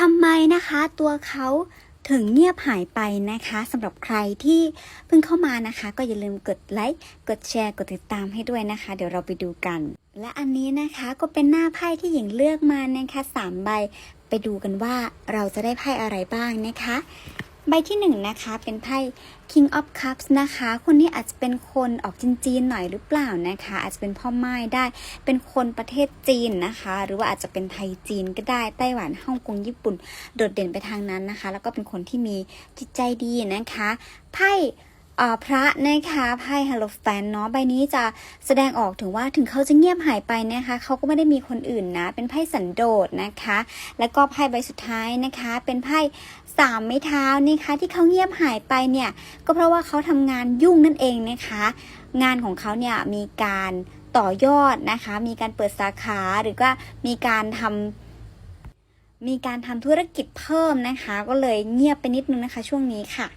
ทำไมนะคะตัวเขาถึงเงียบหายไปนะคะสำหรับใครที่เพิ่งเข้ามานะคะ ก็อย่าลืมกดไลค์กดแชร์กดติดตามให้ด้วยนะคะ เดี๋ยวเราไปดูกัน และอันนี้นะคะก็เป็นหน้าไพ่ที่หญิงเลือกมานะคะสามใบ ไปดูกันว่าเราจะได้ไพ่อะไรบ้างนะคะ ใบที่หนึ่งนะคะเป็นไพ่ King of Cups นะคะ คนนี้อาจจะเป็นคนออกจีนๆหน่อยหรือเปล่านะคะ อาจจะเป็นพ่อไม้ได้เป็นคนประเทศจีนนะคะ หรือว่าอาจจะเป็นไทยจีนก็ได้ไต้หวันฮ่องกงญี่ปุ่น โดดเด่นไปทางนั้นนะคะ แล้วก็เป็นคนที่มีจิตใจดีนะคะไพ่ พระนะคะไพ่ฮาโลแฟนเนาะใบนี้จะแสดงออกถึงว่าถึงเขาจะเงียบหายไปนะคะเขาก็ไม่ได้มีคนอื่นนะ เป็นไพ่สันโดษนะคะ แล้วก็ไพ่ใบสุดท้ายนะคะ เป็นไพ่สามไม้เท้านะคะที่เขาเงียบหายไปเนี่ยก็เพราะว่าเขาทำงานยุ่งนั่นเองนะคะ งานของเขาเนี่ยมีการต่อยอดนะคะ มีการเปิดสาขาหรือว่ามีการทำมีการทำธุรกิจเพิ่มนะคะ ก็เลยเงียบไปนิดนึงนะคะช่วงนี้ค่ะ